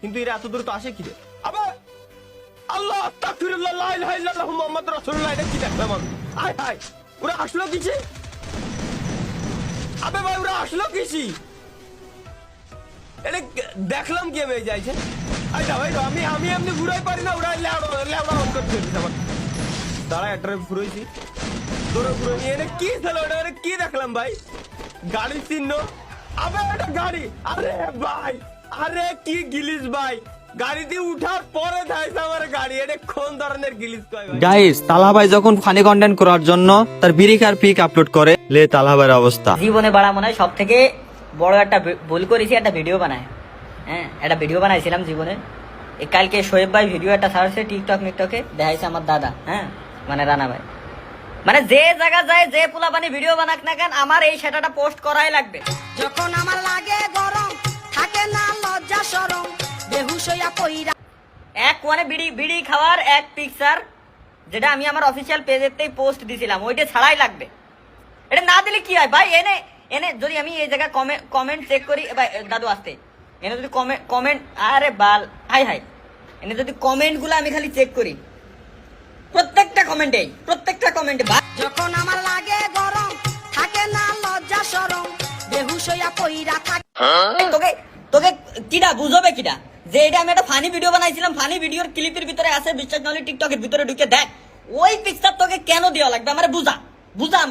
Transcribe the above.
কিন্তু এরা এত দূর তো আসে কি রে আবার আল্লাহ আস্তাগফিরুল্লাহ লা ইলাহা ইল্লাল্লাহ মুহাম্মদ রাসূলুল্লাহ এটা কি দেখলাম আমি আয় হায় ওরা আসলো কিছে আবে ভাই ওরা আসলো কিছি এটা দেখলাম কি যাইছে এই দাও, আমি আমি এমনি ঘুরাই পারি না ওরা অন করতে আমার তোরা ঘুরে নিয়ে কি ছিল ওটা? কি দেখলাম ভাই? গাড়ি চিহ্ন। আবে গাড়ি। আরে ভাই আরে কি গিলিস ভাই? গাড়িতে উঠার পরে থাইছে আমার গাড়ি। এটা কোন ধরনের গিলিস কয় ভাই? গাইস তালা ভাই যখন ফানি কন্টেন্ট করার জন্য তার বিরিকার পিক আপলোড করে লে তালা ভাইয়ের অবস্থা। জীবনে বাড়া মনে হয় সব থেকে বড় একটা ভুল করেছি একটা ভিডিও বানায়। হ্যাঁ একটা ভিডিও বানাইছিলাম জীবনে। কালকে শোয়েব ভাই ভিডিও একটা ছাড়ছে টিকটক মিকটকে দেখাইছে আমার দাদা হ্যাঁ মানে রানা ভাই। মানে যে জায়গা যায় যে পোলা পানি ভিডিও বানাক না কেন আমার এই সেটাটা পোস্ট করাই লাগবে। যখন আমার লাগে গরম বেহুশ হইয়া এক বিড়ি বিড়ি খাওয়ার এক পিকচার যেটা আমি আমার অফিসিয়াল পেজেতেই পোস্ট দিছিলাম। ওইটা ছাড়াই লাগবে। এটা না দিলে কি হয়? ভাই এনে এনে যদি আমি এই জায়গায় কমেন্ট চেক করি ভাই, দাদু আসতে। এনে যদি কমেন্ট কমেন্ট আরে বাল হাই হাই। এনে যদি কমেন্টগুলো আমি খালি চেক করি। প্রত্যেকটা কমেন্টেই প্রত্যেকটা কমেন্টে ভাই যখন আমার লাগে গরম থাকে না লজ্জা সরম বেহুশ হইয়া পইরা থাকে তোকে তোকে কিডা বুঝবে কিডা? যে এটা আমি একটা ফানি ভিডিও বানাইছিলাম ফানি ভিডিওর ক্লিপের ভিতরে আছে বিশ্বাস নাহলে টিকটকের ভিতরে ঢুকে দেখ। ওই পিকচার তোকে কেন দেওয়া লাগবে? আমার বুঝা। বুঝা আমার।